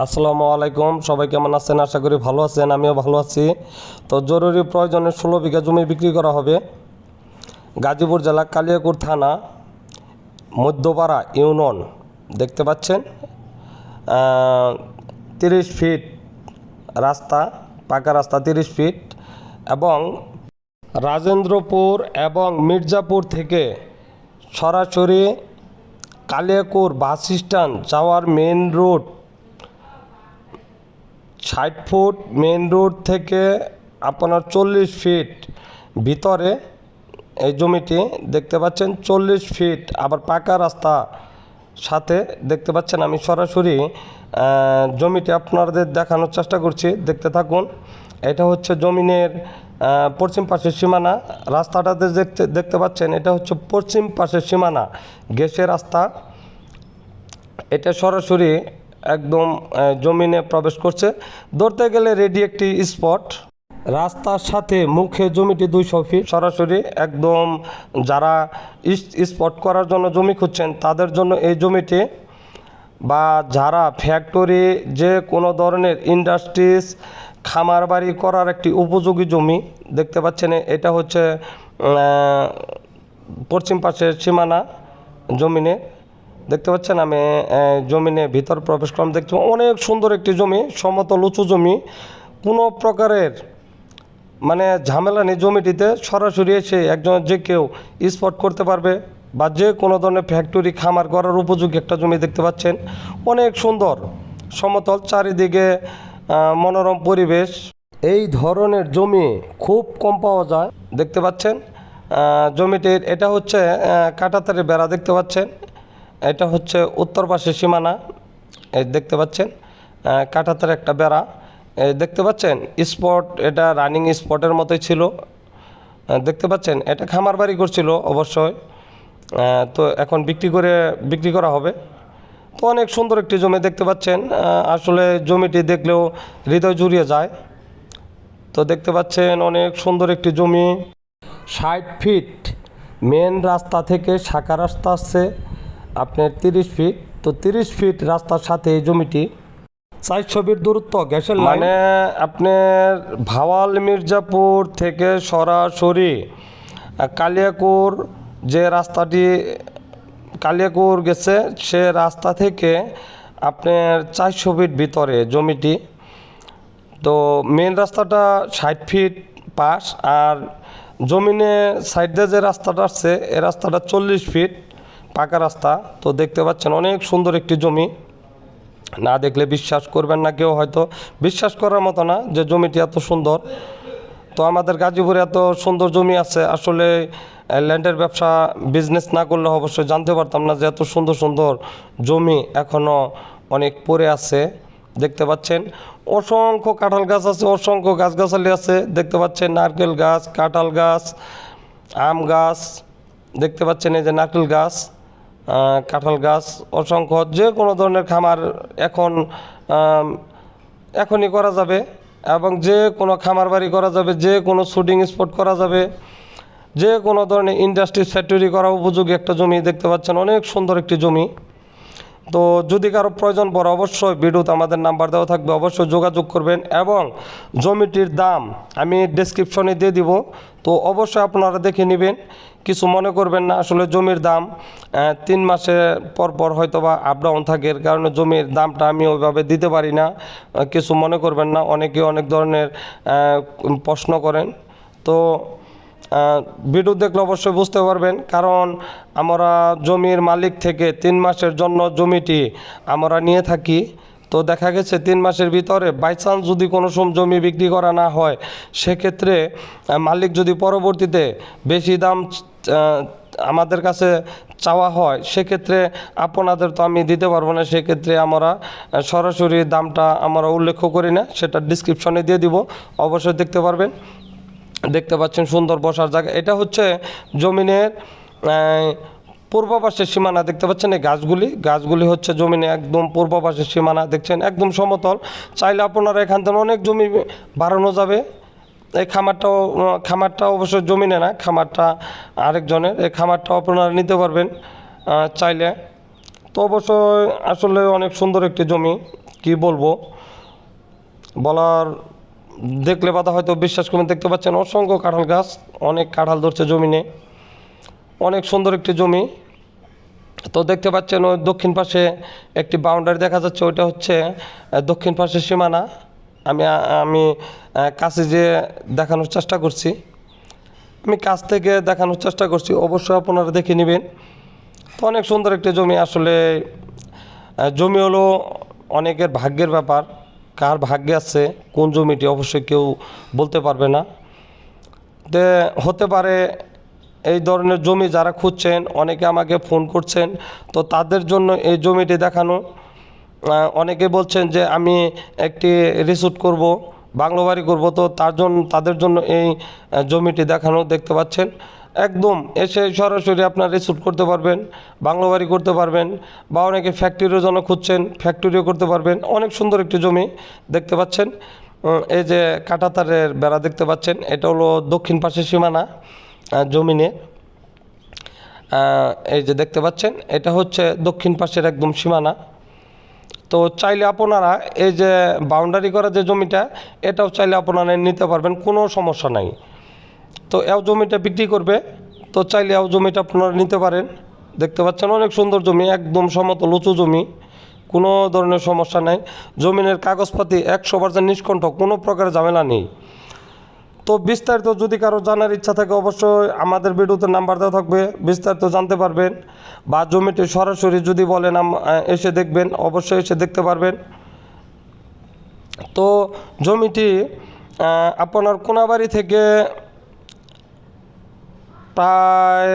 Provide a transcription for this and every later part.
আসসালামু আলাইকুম। সবাই কেমন আছেন? আশা করি ভালো আছেন, আমিও ভালো আছি। তো জরুরি প্রয়োজনে ষোলো বিঘা জমি বিক্রি করা হবে। গাজীপুর জেলা কালিয়াকুর থানা, মধ্যপাড়া ইউনিয়ন, দেখতে পাচ্ছেন? তিরিশ ফিট রাস্তা, পাকা রাস্তা তিরিশ ফিট এবং রাজেন্দ্রপুর এবং মির্জাপুর থেকে সরাসরি কালিয়াকুর বাস স্ট্যান্ড যাওয়ার মেন রোড ষাট ফুট মেন রোড থেকে আপনার চল্লিশ ফিট ভিতরে এই জমিটি দেখতে পাচ্ছেন, চল্লিশ ফিট আবার পাকা রাস্তা সাথে দেখতে পাচ্ছেন আমি সরাসরি জমিটি আপনাদের দেখানোর চেষ্টা করছি, দেখতে থাকুন। এটা হচ্ছে জমিনের পশ্চিম পাশের সীমানা। রাস্তাটাতে দেখতে দেখতে পাচ্ছেন, এটা হচ্ছে পশ্চিম পাশের সীমানা, গ্যাসের রাস্তা। এটা সরাসরি একদম জমিনে প্রবেশ করছে। ধরতে গেলে রেডি একটি স্পট রাস্তার সাথে মুখে জমিটি দুইশো ফিট সরাসরি একদম যারা স্পট করার জন্য জমি খুঁজছেন, তাদের জন্য এই জমিটি। বা যারা ফ্যাক্টরি যে কোনো ধরনের ইন্ডাস্ট্রিজ খামার বাড়ি করার একটি উপযোগী জমি দেখতে পাচ্ছেন। এটা হচ্ছে পশ্চিম পাশের সীমানা জমিনে। দেখতে পাচ্ছেন আমি জমিনে ভিতর প্রবেশ করলাম। দেখছি অনেক সুন্দর একটি জমি সমতল উঁচু জমি। কোনো প্রকারের মানে ঝামেলা নেই জমিটিতে সরাসরি এসে একজন যে কেউ স্পট করতে পারবে বা যে কোনো ধরনের ফ্যাক্টরি খামার করার উপযোগী একটা জমি দেখতে পাচ্ছেন। অনেক সুন্দর সমতল চারিদিকে মনোরম পরিবেশ। এই ধরনের জমি খুব কম পাওয়া যায় দেখতে পাচ্ছেন। জমিটির এটা হচ্ছে আহ, কাঁটাতারের বেড়া দেখতে পাচ্ছেন। এটা হচ্ছে উত্তর পাশের সীমানা এই দেখতে পাচ্ছেন আহ, কাঁটাতার একটা বেড়া। এই দেখতে পাচ্ছেন স্পট এটা রানিং স্পটের মতোই ছিল। দেখতে পাচ্ছেন এটা খামার বাড়ি করছিল অবশ্যই। তো এখন বিক্রি করে বিক্রি করা হবে। তো অনেক সুন্দর একটি জমি দেখতে পাচ্ছেন। আসলে জমিটি দেখলেও হৃদয় জুড়িয়ে যায়। তো দেখতে পাচ্ছেন অনেক সুন্দর একটি জমি। ষাট ফিট মেন রাস্তা থেকে শাখা রাস্তা আসছে। আপনার তিরিশ ফিট তো তিরিশ ফিট রাস্তার সাথে এই জমিটি চারশো ফিট দূরত্ব গ্যাসের মানে আপনার ভাওয়াল মির্জাপুর থেকে সরাসরি কালিয়াকুর যে রাস্তাটি কালিয়াকুর গেছে সে রাস্তা থেকে আপনার চারশো ফিট ভিতরে জমিটি। তো মেন রাস্তাটা ষাট ফিট পাস আর জমিনে সাইড যে রাস্তাটা আসছে এ রাস্তাটা চল্লিশ ফিট পাকা রাস্তা, তো দেখতে পাচ্ছেন অনেক সুন্দর একটি জমি। না দেখলে বিশ্বাস করবেন না কেউ হয়তো। বিশ্বাস করার মতো না যে জমিটি এত সুন্দর। তো আমাদের গাজীপুরে এত সুন্দর জমি আছে, আসলে ল্যান্ডের ব্যবসা বিজনেস না করলে অবশ্যই জানতে পারতাম না যে এত সুন্দর সুন্দর জমি এখনও অনেক পড়ে আছে। দেখতে পাচ্ছেন, অসংখ্য কাঁঠাল গাছ আছে, অসংখ্য গাছগাছালি আছে। দেখতে পাচ্ছেন নারকেল গাছ, কাঁঠাল গাছ, আম গাছ। দেখতে পাচ্ছেন এই যে নারকেল গাছ। কাঁঠাল গাছ অসংখ্য, যে কোনো ধরনের খামার এখন এখনই করা যাবে এবং যে কোনো খামার বাড়ি করা যাবে, যে কোনো শুটিং স্পট করা যাবে, যে কোনো ধরনের ইন্ডাস্ট্রি ফ্যাক্টরি করা উপযোগী একটা জমি দেখতে পাচ্ছেন, অনেক সুন্দর একটি জমি। তো যদি কারও প্রয়োজন পড়ে অবশ্যই ভিডিওতে আমাদের নাম্বার দেওয়া থাকবে, অবশ্যই যোগাযোগ করবেন এবং জমিটির দাম আমি ডেসক্রিপশনে দিয়ে দিব। তো অবশ্যই আপনারা দেখে নেবেন। কিছু মনে করবেন না, আসলে জমির দাম তিন মাসে পর পর হয়তো বা আপডাউন থাকে কারণে জমির দামটা আমি ওইভাবে দিতে পারি না। কিছু মনে করবেন না, অনেকে অনেক ধরনের প্রশ্ন করেন। তো ভিডিও দেখলে অবশ্যই বুঝতে পারবেন, কারণ আমরা জমির মালিক থেকে তিন মাসের জন্য জমিটি আমরা নিয়ে থাকি। তো দেখা গেছে তিন মাসের ভিতরে বাই চান্স যদি কোনো সম জমি বিক্রি করা না হয়, সেক্ষেত্রে মালিক যদি পরবর্তীতে বেশি দাম আমাদের কাছে চাওয়া হয়, সেক্ষেত্রে আপনাদের তো আমি দিতে পারব না, সেক্ষেত্রে আমরা সরাসরি দামটা আমরা উল্লেখ করি না, সেটা ডিসক্রিপশনে দিয়ে দিব, অবশ্যই দেখতে পারবেন। দেখতে পাচ্ছেন সুন্দর বসার জায়গা। এটা হচ্ছে জমিনের পূর্ব পাশের সীমানা দেখতে পাচ্ছেন এই গাছগুলি। গাছগুলি হচ্ছে জমিনে একদম পূর্ব পাশের সীমানা, দেখছেন? একদম সমতল। চাইলে আপনারা এখান থেকে অনেক জমি বাড়ানো যাবে। এই খামারটাও, খামারটা অবশ্য জমিনে না, খামারটা আরেকজনের। এই খামারটাও আপনারা নিতে পারবেন চাইলে। তো অবশ্যই আসলে অনেক সুন্দর একটি জমি, কি বলব? বলার, দেখলে বাধা হয়তো বিশ্বাস করবেন। দেখতে পাচ্ছেন অসংখ্য কাঁঠাল গাছ, অনেক কাঁঠাল ধরছে জমিনে। অনেক সুন্দর একটি জমি। তো দেখতে পাচ্ছেন ওই দক্ষিণ পাশে একটি বাউন্ডারি দেখা যাচ্ছে, ওইটা হচ্ছে দক্ষিণ পাশে সীমানা। আমি আমি কাছে যে দেখানোর চেষ্টা করছি। আমি কাছ থেকে দেখানোর চেষ্টা করছি, অবশ্যই আপনারা দেখে নেবেন। তো অনেক সুন্দর একটি জমি আসলে জমি হলো অনেকের ভাগ্যের ব্যাপার, কার ভাগ্যে আছে, কোন জমিটি অবশ্যই কেউ বলতে পারবে না। হতে পারে এই ধরনের জমি যারা খুঁজছেন, অনেকে আমাকে ফোন করছেন, তো তাদের জন্য এই জমিটি দেখানো। অনেকে বলছেন যে আমি একটি রিসুট করব, বাংলো বাড়ি করব, তো তার জন্য তাদের জন্য এই জমিটি দেখানো দেখতে পাচ্ছেন। একদম এসে সরাসরি আপনার রিসুট করতে পারবেন, বাংলো বাড়ি করতে পারবেন, বা অনেকে ফ্যাক্টরির জন্য খুঁজছেন ফ্যাক্টরিও করতে পারবেন। অনেক সুন্দর একটি জমি দেখতে পাচ্ছেন। এই যে কাঁটাতারের বেড়া দেখতে পাচ্ছেন, এটা হলো দক্ষিণ পাশের সীমানা। জমিনে। এই যে দেখতে পাচ্ছেন, এটা হচ্ছে দক্ষিণ পাশের একদম সীমানা। তো চাইলে আপনারা এই যে বাউন্ডারি করা যে জমিটা, এটাও চাইলে আপনারা নিতে পারবেন, কোনো সমস্যা নাই। তো এও জমিটা বিক্রি করবে, তো চাইলে এও জমিটা আপনারা নিতে পারেন। দেখতে পাচ্ছেন, অনেক সুন্দর জমি, একদম সমতল, উঁচু জমি, কোনো ধরনের সমস্যা নাই। জমিনের কাগজপাতি একশো পার্সেন্ট নিষ্কণ্ঠ কোনো প্রকার ঝামেলা নেই। তো বিস্তারিত যদি কারও জানার ইচ্ছা থাকে, অবশ্যই আমাদের ভিডিওতে নাম্বার দেওয়া থাকবে, বিস্তারিত জানতে পারবেন বা জমিটি সরাসরি যদি বলেন এসে দেখবেন, অবশ্যই এসে দেখতে পারবেন। তো জমিটি আপনার কোনাবাড়ি থেকে প্রায়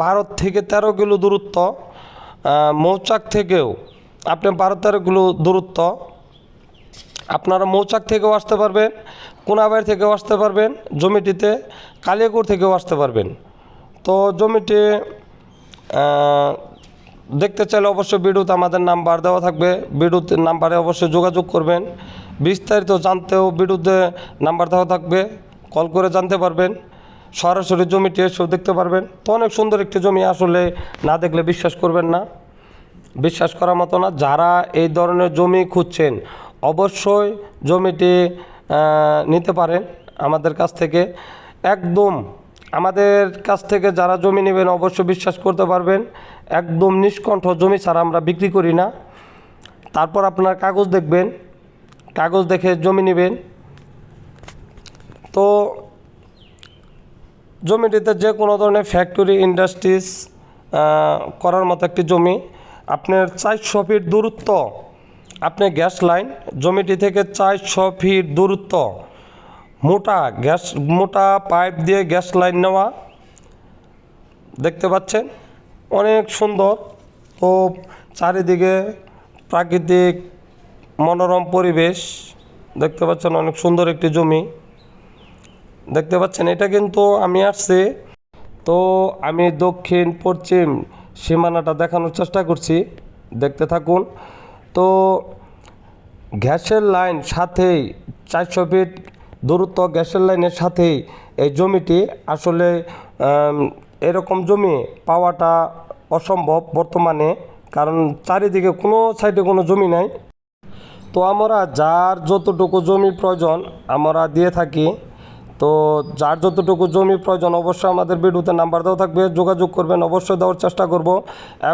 বারো থেকে তেরো কিলো দূরত্ব মৌচাক থেকেও, আপনি বারো তেরো কিলো দূরত্ব আপনারা মৌচাক থেকেও আসতে পারবেন, কোনাবাড়ি থেকেও আসতে পারবেন, জমিটিতে কালিয়াকুর থেকেও আসতে পারবেন। তো জমিটি দেখতে চাইলে অবশ্যই ভিডিওতে আমাদের নাম্বার দেওয়া থাকবে। ভিডিওতে নাম্বারে অবশ্যই যোগাযোগ করবেন। বিস্তারিত জানতেও ভিডিওতে নাম্বার দেওয়া থাকবে। কল করে জানতে পারবেন। সরাসরি জমিটি এসেও দেখতে পারবেন। তো অনেক সুন্দর একটি জমি আসলে না দেখলে বিশ্বাস করবেন না। বিশ্বাস করার মতো না। যারা এই ধরনের জমি খুঁজছেন অবশ্যই জমিটি নিতে পারেন আমাদের কাছ থেকে। একদম আমাদের কাছ থেকে যারা জমি নেবেন অবশ্যই বিশ্বাস করতে পারবেন। একদম নিষ্কণ্ঠ জমি ছাড়া আমরা বিক্রি করি না। তারপর আপনার কাগজ দেখবেন। কাগজ দেখে জমি নেবেন। তো জমিটিতে যে কোনো ধরনের ফ্যাক্টরি ইন্ডাস্ট্রিজ করার মতো একটি জমি। আপনার চারশো ফিট দূরত্ব আপনি গ্যাস লাইন জমিটি থেকে চারশো ফিট দূরত্ব, মোটা গ্যাস, মোটা পাইপ দিয়ে গ্যাস লাইন নেওয়া। দেখতে পাচ্ছেন, অনেক সুন্দর ও চারিদিকে প্রাকৃতিক মনোরম পরিবেশ। দেখতে পাচ্ছেন, অনেক সুন্দর একটি জমি। দেখতে পাচ্ছেন, এটা কিন্তু আমি আসছি। তো আমি দক্ষিণ, পশ্চিম সীমানাটা দেখানোর চেষ্টা করছি। দেখতে থাকুন। তো গ্যাসের লাইন সাথেই চারশো ফিট দূরত্ব গ্যাসের লাইনের সাথেই এই জমিটি আসলে এরকম জমি পাওয়াটা অসম্ভব বর্তমানে, কারণ চারিদিকে কোনো সাইডে কোনো জমি নাই। তো আমরা যার যতটুকু জমি প্রয়োজন আমরা দিয়ে থাকি। তো যার যতটুকু জমি প্রয়োজন অবশ্যই আমাদের ভিডিওতে নাম্বার দেওয়া থাকবে, যোগাযোগ করবেন, অবশ্যই দেওয়ার চেষ্টা করব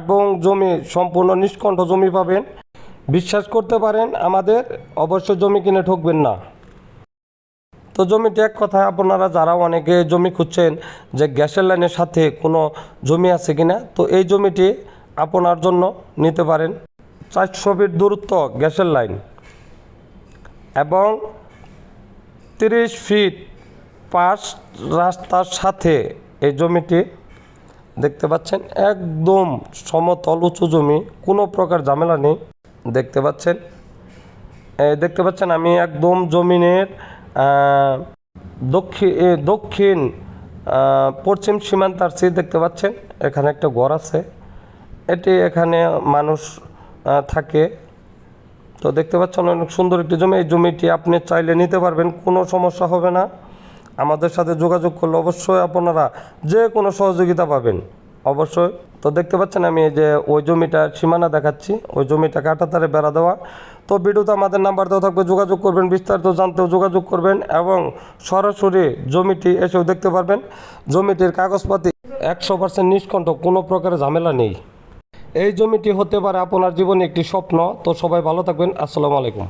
এবং জমি সম্পূর্ণ নিষ্কণ্ঠ জমি পাবেন। বিশ্বাস করতে পারেন, আমাদের অবশ্য জমি কিনে ঠকবেন না। তো জমিটি এক কথায় আপনারা যারা অনেকে জমি খুঁজছেন যে গ্যাসের লাইনের সাথে কোনো জমি আছে কিনা, তো এই জমিটি আপনার জন্য নিতে পারেন। চারশো ফিট দূরত্ব গ্যাসের লাইন এবং তিরিশ ফিট পাশ রাস্তার সাথে এই জমিটি দেখতে পাচ্ছেন, একদম সমতল, উঁচু জমি, কোনো প্রকার ঝামেলা নেই। দেখতে পাচ্ছেন? এই দেখতে পাচ্ছেন আমি একদম জমিনের দক্ষিণ দক্ষিণ পশ্চিম সীমান্ত আসছি দেখতে পাচ্ছেন। এখানে একটা ঘর আছে। এটি এখানে মানুষ থাকে। তো দেখতে পাচ্ছেন অনেক সুন্দর একটি জমি। এই জমিটি আপনি চাইলে নিতে পারবেন, কোনো সমস্যা হবে না। আমাদের সাথে যোগাযোগ করলে অবশ্যই আপনারা যে কোনো সহযোগিতা পাবেন। অবশ্যই। তো দেখতে পাচ্ছেন আমি যে ওই জমিটার সীমানা দেখাচ্ছি, ওই জমিটা কাটাতারে বেড়া দেওয়া। তো ভিডিওতে আমাদের নাম্বার দেওয়া থাকবে, যোগাযোগ করবেন, বিস্তারিত জানতেও যোগাযোগ করবেন এবং সরাসরি জমিটি এসেও দেখতে পারবেন। জমিটির কাগজপাতি একশো পার্সেন্ট নিষ্কণ্ঠ, কোনো প্রকারের ঝামেলা নেই। এই জমিটি হতে পারে আপনার জীবনে একটি স্বপ্ন। তো সবাই ভালো থাকবেন, আসসালামু আলাইকুম।